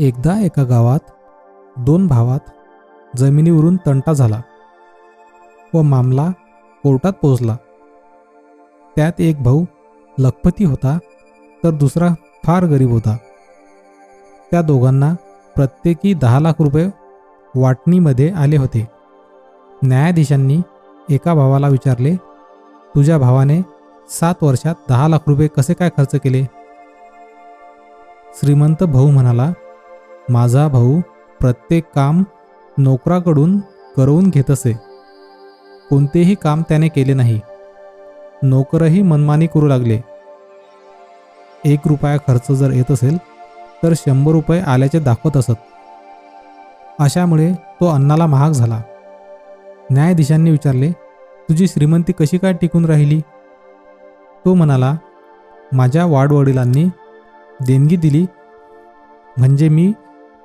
एकदा एका गावात दोन भावात जमिनीवरून तंटा झाला व मामला कोर्टात पोचला त्यात एक भाऊ लखपती होता तर दुसरा फार गरीब होता. त्या दोघांना प्रत्येकी दहा लाख रुपये वाटणीमध्ये आले होते. न्यायाधीशांनी एका भावाला विचारले तुझ्या भावाने सात वर्षात दहा लाख रुपये कसे काय खर्च केले? श्रीमंत भाऊ म्हणाला माझा भाऊ प्रत्येक काम नोकराकडून करवून घेत असे. कोणतेही काम त्याने केले नाही. नोकरही मनमानी करू लागले. एक रुपया खर्च जर येत असेल तर शंभर रुपये आल्याचे दाखवत असत. अशामुळे तो अन्नाला महाग झाला. न्यायाधीशांनी विचारले तुझी श्रीमंती कशी काय टिकून राहिली? तो म्हणाला माझ्या वाडवडिलांनी देणगी दिली. म्हणजे मी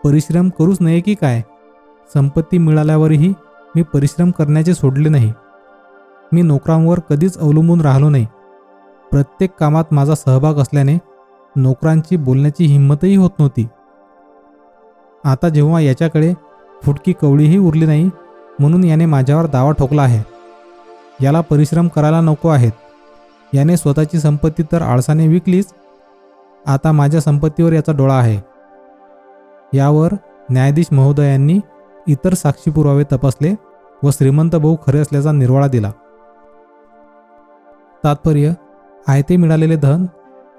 परिश्रम करूच नये की काय? संपत्ती मिळाल्यावरही मी परिश्रम करण्याचे सोडले नाही. मी नोकरांवर कधीच अवलंबून राहिलो नाही. प्रत्येक कामात माझा सहभाग असल्याने नोकरांची बोलण्याची हिंमतही होत नव्हती. आता जेव्हा याच्याकडे फुटकी कवळीही उरली नाही म्हणून याने माझ्यावर दावा ठोकला आहे. याला परिश्रम करायला नको आहेत. याने स्वतःची संपत्ती तर आळसाने विकलीच. आता माझ्या संपत्तीवर याचा डोळा आहे. यावर न्यायाधीश महोदयांनी इतर साक्षी पुरावे तपासले व श्रीमंत भाऊ खरे असल्याचा निर्वाळा दिला. तात्पर्य आयते मिळालेले धन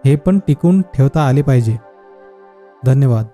हे पण टिकून ठेवता आले पाहिजे. धन्यवाद.